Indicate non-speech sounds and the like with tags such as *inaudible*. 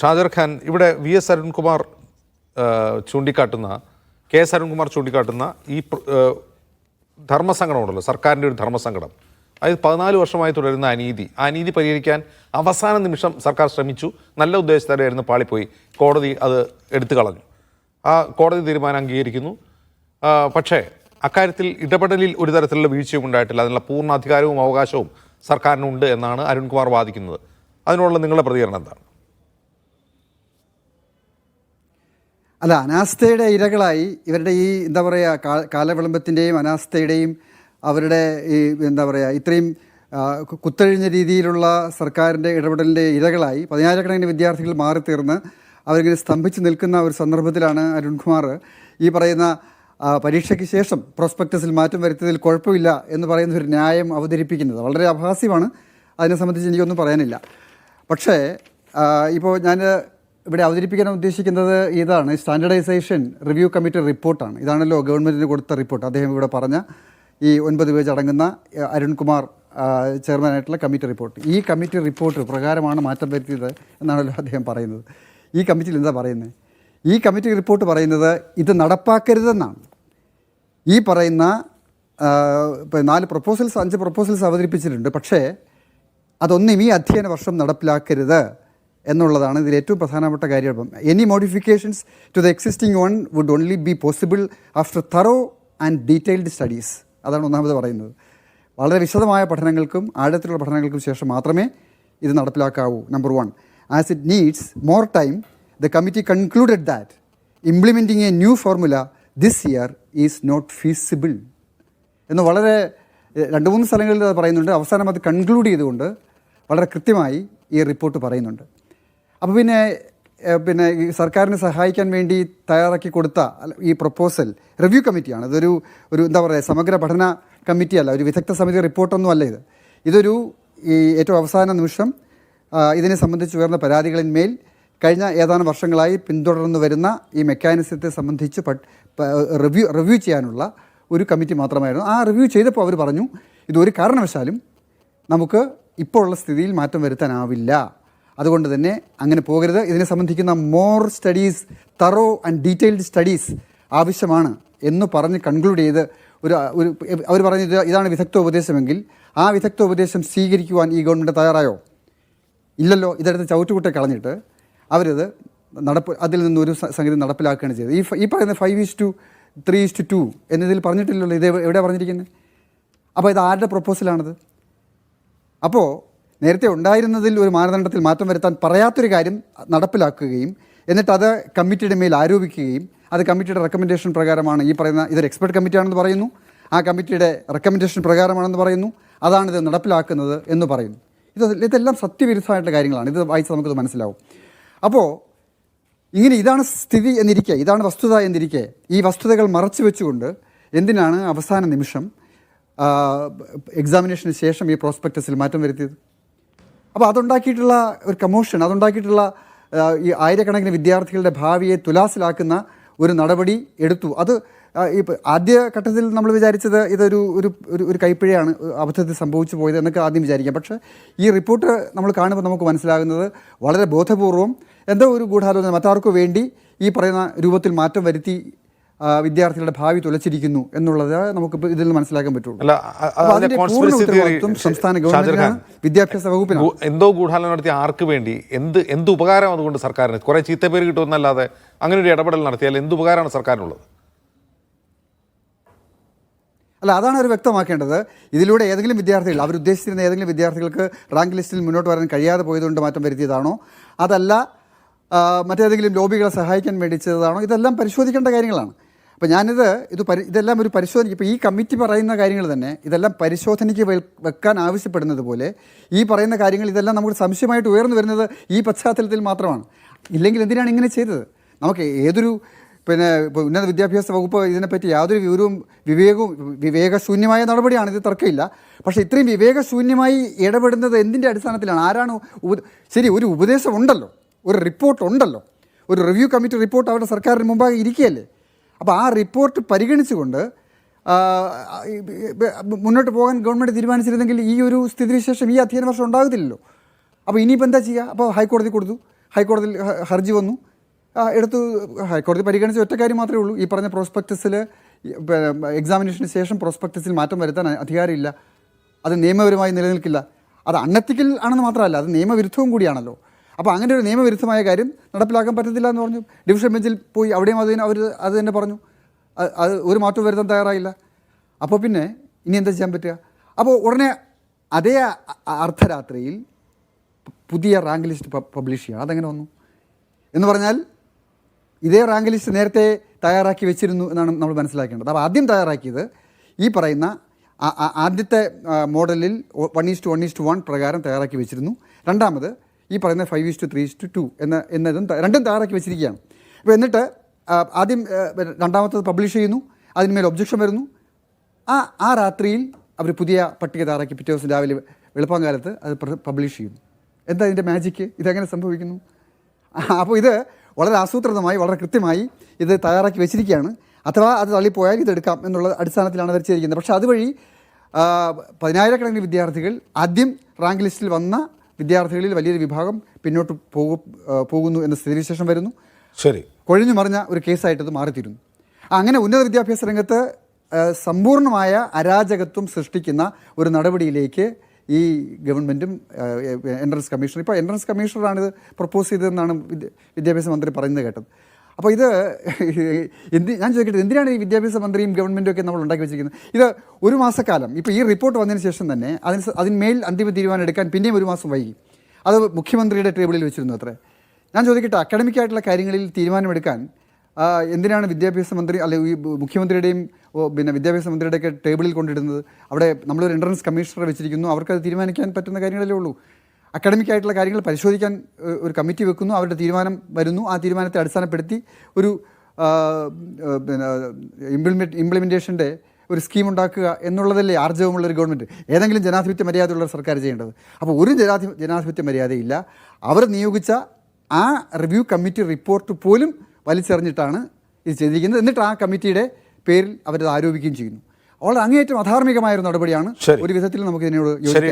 ഷാജർ ഖാൻ ഇവിടെ V S Arunkumar ചൂണ്ടിക്കാട്ടുന്ന K S Arunkumar ചൂണ്ടിക്കാട്ടുന്ന ഈ ധർമ്മസങ്കടമുണ്ടല്ലോ സർക്കാരിന്റെ ഒരു ധർമ്മസങ്കടം അതായത് പതിനാല് വർഷമായി തുടരുന്ന അനീതി. ആ അനീതി പരിഹരിക്കാൻ അവസാന നിമിഷം സർക്കാർ ശ്രമിച്ചു. നല്ല ഉദ്ദേശത്തോടെയായിരുന്നു പാളിപ്പോയി. കോടതി അത് എടുത്തു കളഞ്ഞു. ആ കോടതി തീരുമാനം അംഗീകരിക്കുന്നു. പക്ഷേ അക്കാര്യത്തിൽ ഇടപെടലിൽ ഒരു തരത്തിലുള്ള വീഴ്ചയും ഉണ്ടായിട്ടില്ല. അതിനുള്ള പൂർണ അധികാരവും അവകാശവും സർക്കാരിനുണ്ട് എന്നാണ് അരുൺകുമാർ വാദിക്കുന്നത്. അതിനുള്ള നിങ്ങളുടെ പ്രതികരണം എന്താണ്? അല്ല അനാസ്ഥയുടെ ഇരകളായി ഇവരുടെ ഈ എന്താ പറയുക കാലവിളംബത്തിന്റെയും അനാസ്ഥയുടെയും അവരുടെ ഈ എന്താ പറയുക ഇത്രയും കുത്തഴിഞ്ഞ രീതിയിലുള്ള സർക്കാരിന്റെ ഇടപെടലിന്റെ ഇരകളായി പതിനായിരക്കണക്കിന് വിദ്യാർത്ഥികൾ മാറി തീർന്ന് അവരിങ്ങനെ സ്തംഭിച്ച് നിൽക്കുന്ന ഒരു സന്ദർഭത്തിലാണ് അരുൺകുമാർ ഈ പറയുന്ന പരീക്ഷയ്ക്ക് ശേഷം പ്രോസ്പെക്ടസിൽ മാറ്റം വരുത്തിയതിൽ കുഴപ്പമില്ല എന്ന് പറയുന്ന ഒരു ന്യായം അവതരിപ്പിക്കുന്നത്. വളരെ അഭാസ്യമാണ് അതിനെ സംബന്ധിച്ച് എനിക്കൊന്നും പറയാനില്ല. പക്ഷേ ഇപ്പോൾ ഞാൻ ഇവിടെ അവതരിപ്പിക്കാൻ ഉദ്ദേശിക്കുന്നത് ഇതാണ്. സ്റ്റാൻഡർഡൈസേഷൻ റിവ്യൂ കമ്മിറ്റി റിപ്പോർട്ടാണ്. ഇതാണല്ലോ ഗവൺമെന്റിന് കൊടുത്ത റിപ്പോർട്ട്. അദ്ദേഹം ഇവിടെ പറഞ്ഞ ഈ ഒൻപത് പേജ് അടങ്ങുന്ന അരുൺകുമാർ ചെയർമാനായിട്ടുള്ള കമ്മിറ്റി റിപ്പോർട്ട്. ഈ കമ്മിറ്റി റിപ്പോർട്ട് പ്രകാരമാണ് മാറ്റം വരുത്തിയത് എന്നാണല്ലോ അദ്ദേഹം പറയുന്നത്. ഈ കമ്മിറ്റിയിൽ എന്താ പറയുന്നത്? ഈ കമ്മിറ്റി റിപ്പോർട്ട് പറയുന്നത് ഇത് നടപ്പാക്കരുതെന്നാണ്. ഈ പറയുന്ന നാല് പ്രപ്പോസൽസ് അഞ്ച് പ്രപ്പോസൽസ് അവതരിപ്പിച്ചിട്ടുണ്ട്. പക്ഷേ അതൊന്നും ഈ അധ്യയന വർഷം നടപ്പിലാക്കരുത്. എന്നുള്ളതാണ് ഇതിൽ ഏറ്റവും പ്രധാനപ്പെട്ട കാര്യം അപ്പം any modifications to the existing one would only be possible after thorough and detailed studies അതാണ് ഒന്നാമത് പറയുന്നത്. വളരെ വിശദമായ പഠനങ്ങൾക്കും ആഴത്തിലുള്ള പഠനങ്ങൾക്കും ശേഷം മാത്രമേ ഇത് നടപ്പിലാക്കാവൂ number one as it needs more time the committee concluded that implementing a new formula this year is not feasible എന്ന് വളരെ രണ്ട് മൂന്ന് സ്ഥലങ്ങളിൽ അത് പറയുന്നുണ്ട്. അവസാനം അത് കൺക്ലൂഡ് ചെയ്തുകൊണ്ട് വളരെ കൃത്യമായി ഈ റിപ്പോർട്ട് പറയുന്നുണ്ട്. അപ്പോൾ പിന്നെ പിന്നെ ഈ സർക്കാരിനെ സഹായിക്കാൻ വേണ്ടി തയ്യാറാക്കി കൊടുത്ത ഈ പ്രപ്പോസൽ റിവ്യൂ കമ്മിറ്റിയാണ്. ഇതൊരു ഒരു എന്താ പറയുക സമഗ്ര പഠന കമ്മിറ്റിയല്ല ഒരു വിദഗ്ധ സമിതി റിപ്പോർട്ടൊന്നും അല്ല ഇത്. ഇതൊരു ഈ ഏറ്റവും അവസാന നിമിഷം ഇതിനെ സംബന്ധിച്ച് ഉയർന്ന പരാതികളിന്മേൽ കഴിഞ്ഞ ഏതാനും വർഷങ്ങളായി പിന്തുടർന്നു വരുന്ന ഈ മെക്കാനിസത്തെ സംബന്ധിച്ച് റിവ്യൂ റിവ്യൂ ചെയ്യാനുള്ള ഒരു കമ്മിറ്റി മാത്രമായിരുന്നു. ആ റിവ്യൂ ചെയ്തപ്പോൾ അവർ പറഞ്ഞു ഇതൊരു കാരണവശാലും നമുക്ക് ഇപ്പോഴുള്ള സ്ഥിതിയിൽ മാറ്റം വരുത്താനാവില്ല. അതുകൊണ്ട് തന്നെ അങ്ങനെ പോകരുത്. ഇതിനെ സംബന്ധിക്കുന്ന more studies thorough and detailed studies ആവശ്യമാണ് എന്ന് പറഞ്ഞ് കൺക്ലൂഡ് ചെയ്ത് ഒരു ഒരു അവർ പറഞ്ഞത് ഇതാണ് വിദഗ്ധ ഉപദേശമെങ്കിൽ ആ വിദഗ്ധ ഉപദേശം സ്വീകരിക്കുവാൻ ഈ ഗവൺമെന്റ് തയ്യാറായോ? ഇല്ലല്ലോ. ഇതെടുത്ത് ചവിട്ടുകുട്ടെ കളഞ്ഞിട്ട് അവരത് നടപ്പ് അതിൽ നിന്നൊരു സംഗതി നടപ്പിലാക്കുകയാണ് ചെയ്തത്. ഈ ഈ പറയുന്ന five is to three is to two എന്നതിൽ പറഞ്ഞിട്ടില്ലല്ലോ. ഇത് എവിടെ- പറഞ്ഞിരിക്കുന്നത് അപ്പോൾ ഇത് ആരുടെ പ്രൊപ്പോസലാണത് അപ്പോൾ നേരത്തെ ഉണ്ടായിരുന്നതിൽ ഒരു മാനദണ്ഡത്തിൽ മാറ്റം വരുത്താൻ പറയാത്തൊരു കാര്യം നടപ്പിലാക്കുകയും എന്നിട്ട് അത് കമ്മിറ്റിയുടെ മേൽ ആരോപിക്കുകയും അത് കമ്മിറ്റിയുടെ റെക്കമെൻഡേഷൻ പ്രകാരമാണ് ഈ പറയുന്ന ഇതൊരു എക്സ്പെർട്ട് കമ്മിറ്റിയാണെന്ന് പറയുന്നു. ആ കമ്മിറ്റിയുടെ റെക്കമെൻഡേഷൻ പ്രകാരമാണെന്ന് പറയുന്നു. അതാണ് ഇത് നടപ്പിലാക്കുന്നത് എന്ന് പറയുന്നു. ഇത് ഇതെല്ലാം സത്യവിരുദ്ധമായിട്ടുള്ള കാര്യങ്ങളാണ്. ഇത് വായിച്ച് നമുക്കത് മനസ്സിലാവും. അപ്പോൾ ഇങ്ങനെ ഇതാണ് സ്ഥിതി എന്നിരിക്കെ ഇതാണ് വസ്തുത എന്നിരിക്കെ. ഈ വസ്തുതകൾ മറച്ചു വെച്ചുകൊണ്ട് എന്തിനാണ് അവസാന നിമിഷം എക്സാമിനേഷന് ശേഷം ഈ പ്രോസ്പെക്ടസിൽ മാറ്റം വരുത്തിയത്? അപ്പോൾ അതുണ്ടാക്കിയിട്ടുള്ള ഒരു കമോഷൻ അതുണ്ടാക്കിയിട്ടുള്ള ഈ ആയിരക്കണക്കിന് വിദ്യാർത്ഥികളുടെ ഭാവിയെ തുലാസിലാക്കുന്ന ഒരു നടപടി എടുത്തു. അത് ഇപ്പോൾ ആദ്യ ഘട്ടത്തിൽ നമ്മൾ വിചാരിച്ചത് ഇതൊരു ഒരു ഒരു കൈപ്പിഴയാണ് അബദ്ധത്തിൽ സംഭവിച്ചു പോയത് എന്നൊക്കെ ആദ്യം വിചാരിക്കാം. പക്ഷേ ഈ റിപ്പോർട്ട് നമ്മൾ കാണുമ്പോൾ നമുക്ക് മനസ്സിലാകുന്നത് വളരെ ബോധപൂർവം എന്തോ ഒരു ഗൂഢാലോചന മറ്റാർക്കു വേണ്ടി ഈ പറയുന്ന രൂപത്തിൽ മാറ്റം വരുത്തി വിദ്യാർത്ഥികളുടെ ഭാവി തുലച്ചിരിക്കുന്നു എന്നുള്ളത് നമുക്ക് ഇതിൽ നിന്ന് മനസ്സിലാക്കാൻ പറ്റുള്ളൂ. സംസ്ഥാന ഗവൺമെന്റ് ഗവൺമെന്റിനാണ് വിദ്യാഭ്യാസ വകുപ്പിനാണ്. ഗു- എന്തോ ഗൂഢാലോചന നടത്തിയ ആർക്ക് വേണ്ടി? എന്ത് എന്ത് ഉപകാരം അതുകൊണ്ട് സർക്കാരിന്? കുറെ ചീത്തപ്പേര് കിട്ടുമെന്നല്ലാതെ അങ്ങനെ ഒരു ഇടപെടൽ നടത്തിയാൽ എന്ത് ഉപകാരമാണ് സർക്കാരിനുള്ളത്? അല്ല അതാണ് അവർ വ്യക്തമാക്കേണ്ടത്. ഇതിലൂടെ ഏതെങ്കിലും വിദ്യാർത്ഥികൾ അവർ ഉദ്ദേശിച്ചിരുന്ന ഏതെങ്കിലും വിദ്യാർത്ഥികൾക്ക് റാങ്ക് ലിസ്റ്റിൽ മുന്നോട്ട് വരാൻ കഴിയാതെ പോയതുകൊണ്ട് മാറ്റം വരുത്തിയതാണോ? അതല്ല മറ്റേതെങ്കിലും ലോബികളെ സഹായിക്കാൻ വേണ്ടി ചെയ്തതാണോ? ഇതെല്ലാം പരിശോധിക്കേണ്ട കാര്യങ്ങളാണ്. അപ്പോൾ ഞാനിത് ഇത് പരി ഇതെല്ലാം ഒരു പരിശോധന ഇപ്പോൾ ഈ കമ്മിറ്റി പറയുന്ന കാര്യങ്ങൾ തന്നെ ഇതെല്ലാം പരിശോധനയ്ക്ക് വെക്കാൻ ആവശ്യപ്പെടുന്നത് പോലെ ഈ പറയുന്ന കാര്യങ്ങൾ ഇതെല്ലാം നമുക്ക് സംശയമായിട്ട് ഉയർന്നു വരുന്നത് ഈ പശ്ചാത്തലത്തിൽ മാത്രമാണ്. ഇല്ലെങ്കിൽ എന്തിനാണ് ഇങ്ങനെ ചെയ്തത്? നമുക്ക് ഏതൊരു പിന്നെ ഉന്നത വിദ്യാഭ്യാസ വകുപ്പ് ഇതിനെപ്പറ്റി യാതൊരു വിവരവും വിവേകവും വിവേകശൂന്യമായ നടപടിയാണ് ഇത് തർക്കമില്ല. പക്ഷേ ഇത്രയും വിവേകശൂന്യമായി ഇടപെടുന്നത് എന്തിന്റെ അടിസ്ഥാനത്തിലാണ്? ആരാണ് ശരി ഒരു ഉപദേശം ഉണ്ടല്ലോ. ഒരു റിപ്പോർട്ട് ഉണ്ടല്ലോ. ഒരു റിവ്യൂ കമ്മിറ്റി റിപ്പോർട്ട് അവരുടെ സർക്കാരിന് മുമ്പാകെ ഇരിക്കുകയല്ലേ? അപ്പോൾ ആ റിപ്പോർട്ട് പരിഗണിച്ചുകൊണ്ട് മുന്നോട്ട് പോകാൻ ഗവൺമെന്റ് തീരുമാനിച്ചിരുന്നെങ്കിൽ ഈ ഒരു സ്ഥിതിവിശേഷം ഈ അധ്യയന വർഷം ഉണ്ടാകത്തില്ലല്ലോ. അപ്പോൾ ഇനിയിപ്പോൾ എന്താ ചെയ്യുക അപ്പോൾ ഹൈക്കോടതി കൊടുത്തു. ഹൈക്കോടതിയിൽ ഹർജി വന്നു. എടുത്തു. ഹൈക്കോടതി പരിഗണിച്ച ഒറ്റ കാര്യം മാത്രമേ ഉള്ളൂ. ഈ പറഞ്ഞ പ്രോസ്പെക്ടസിൽ എക്സാമിനേഷന് ശേഷം പ്രോസ്പെക്ടസിൽ മാറ്റം വരുത്താൻ അധികാരമില്ല. അത് നിയമപരമായി നിലനിൽക്കില്ല. അത് അണ്ണത്തിക്കൽ ആണെന്ന് മാത്രമല്ല അത് നിയമവിരുദ്ധവും കൂടിയാണല്ലോ. അപ്പോൾ അങ്ങനെ ഒരു നിയമവിരുദ്ധമായ കാര്യം നടപ്പിലാക്കാൻ പറ്റത്തില്ല എന്ന് പറഞ്ഞു. ഡിവിഷൻ ബെഞ്ചിൽ പോയി അവിടെയും അതിന് അവർ അത് തന്നെ പറഞ്ഞു. അത് അത് ഒരു മാറ്റവും വരുത്താൻ തയ്യാറായില്ല. അപ്പോൾ പിന്നെ ഇനി എന്താ ചെയ്യാൻ പറ്റുക? അപ്പോൾ ഉടനെ അതേ അർദ്ധരാത്രിയിൽ പുതിയ റാങ്ക് ലിസ്റ്റ് പബ്ലിഷ് ചെയ്യുക അതെങ്ങനെ വന്നു. എന്ന് പറഞ്ഞാൽ ഇതേ റാങ്ക് ലിസ്റ്റ് നേരത്തെ തയ്യാറാക്കി വെച്ചിരുന്നു എന്നാണ് നമ്മൾ മനസ്സിലാക്കേണ്ടത്. അപ്പോൾ ആദ്യം തയ്യാറാക്കിയത് ഈ പറയുന്ന ആദ്യത്തെ മോഡലിൽ one is to one is to one പ്രകാരം തയ്യാറാക്കി വെച്ചിരുന്നു. രണ്ടാമത് ഈ പറയുന്ന five is to three is to എന്ന എന്നതും രണ്ടും തയ്യാറാക്കി വെച്ചിരിക്കുകയാണ്. അപ്പോൾ എന്നിട്ട് ആദ്യം രണ്ടാമത്തത് പബ്ലിഷ് ചെയ്യുന്നു. അതിന്മേൽ ഒബ്ജക്ഷൻ വരുന്നു. ആ ആ രാത്രിയിൽ അവർ പുതിയ പട്ടിക തയ്യാറാക്കി പിറ്റേ ദിവസം രാവിലെ വെളുപ്പം കാലത്ത് അത് പബ്ലിഷ് ചെയ്യുന്നു. എന്താ ഇതിന്റെ മാജിക്ക് ഇതെങ്ങനെ സംഭവിക്കുന്നു? അപ്പോൾ ഇത് വളരെ ആസൂത്രിതമായി വളരെ കൃത്യമായി ഇത് തയ്യാറാക്കി വെച്ചിരിക്കുകയാണ്. അഥവാ അത് തള്ളിപ്പോയാൽ ഇതെടുക്കാം എന്നുള്ള അടിസ്ഥാനത്തിലാണ് അവർ ചെയ്തിരിക്കുന്നത്. പക്ഷേ അതുവഴി പതിനായിരക്കണക്കിന് വിദ്യാർത്ഥികൾ ആദ്യം റാങ്ക് ലിസ്റ്റിൽ വന്ന വിദ്യാർത്ഥികളിൽ വലിയൊരു വിഭാഗം പിന്നോട്ട് പോകു പോകുന്നു എന്ന സ്ഥിതിവിശേഷം വരുന്നു. ശരി. കൊഴിഞ്ഞു മറിഞ്ഞ ഒരു കേസായിട്ടത് മാറിത്തീരുന്നു. അങ്ങനെ ഉന്നത വിദ്യാഭ്യാസ രംഗത്ത് സമ്പൂർണമായ അരാജകത്വം സൃഷ്ടിക്കുന്ന ഒരു നടപടിയിലേക്ക് ഈ ഗവൺമെന്റും എൻട്രൻസ് കമ്മീഷണർ ഇപ്പോൾ എൻട്രൻസ് കമ്മീഷണറാണ് ഇത് പ്രപ്പോസ് ചെയ്തതെന്നാണ് വിദ്യാഭ്യാസ മന്ത്രി പറയുന്നത് കേട്ടത്. അപ്പോൾ ഇത് *laughs* എന്ത് ഞാൻ ചോദിക്കട്ടെ എന്തിനാണ് ഈ വിദ്യാഭ്യാസ മന്ത്രിയും ഗവൺമെന്റും ഒക്കെ നമ്മൾ ഉണ്ടാക്കി വെച്ചിരിക്കുന്നത്? ഇത് ഒരു മാസക്കാലം. ഇപ്പോൾ ഈ റിപ്പോർട്ട് വന്നതിന് ശേഷം തന്നെ അതിന് അതിന്മേൽ അന്തിമ തീരുമാനം എടുക്കാൻ പിന്നെയും ഒരു മാസം വൈകി. അത് മുഖ്യമന്ത്രിയുടെ ടേബിളിൽ വെച്ചിരുന്നു അത്രേ. ഞാൻ ചോദിക്കട്ടെ അക്കാഡമിക് ആയിട്ടുള്ള കാര്യങ്ങളിൽ തീരുമാനമെടുക്കാൻ എന്തിനാണ് വിദ്യാഭ്യാസ മന്ത്രി അല്ലെ ഈ മുഖ്യമന്ത്രിയുടെയും പിന്നെ വിദ്യാഭ്യാസ മന്ത്രിയുടെയൊക്കെ ടേബിളിൽ കൊണ്ടിടുന്നത്? അവിടെ നമ്മളൊരു എൻട്രൻസ് കമ്മീഷണറെ വെച്ചിരിക്കുന്നു. അവർക്കത് തീരുമാനിക്കാൻ പറ്റുന്ന കാര്യങ്ങളല്ലേ ഉള്ളൂ. അക്കാഡമിക് ആയിട്ടുള്ള കാര്യങ്ങൾ പരിശോധിക്കാൻ ഒരു കമ്മിറ്റി വെക്കുന്നു അവരുടെ തീരുമാനം വരുന്നു. ആ തീരുമാനത്തെ അടിസ്ഥാനപ്പെടുത്തി ഒരു പിന്നെ ഇംപ്ലിമെന്റ് ഇംപ്ലിമെന്റേഷന്റെ ഒരു സ്കീം ഉണ്ടാക്കുക എന്നുള്ളതല്ലേ ആർജവമുള്ള ഒരു ഗവൺമെന്റ് ഏതെങ്കിലും ജനാധിപത്യ മര്യാദയുള്ള ഒരു സർക്കാർ ചെയ്യേണ്ടത്. അപ്പോൾ ഒരു ജനാധി ജനാധിപത്യ മര്യാദയില്ല. അവർ നിയോഗിച്ച ആ റിവ്യൂ കമ്മിറ്റി റിപ്പോർട്ട് പോലും വലിച്ചെറിഞ്ഞിട്ടാണ് ഇത് ചെയ്തിരിക്കുന്നത്. എന്നിട്ട് ആ കമ്മിറ്റിയുടെ പേരിൽ അവരത് ആരോപിക്കുകയും ചെയ്യുന്നു. അവൾ അങ്ങേയറ്റം അധാർമികമായ ഒരു നടപടിയാണ് ഒരു വിധത്തിൽ നമുക്ക് ഇതിനോട് ശരി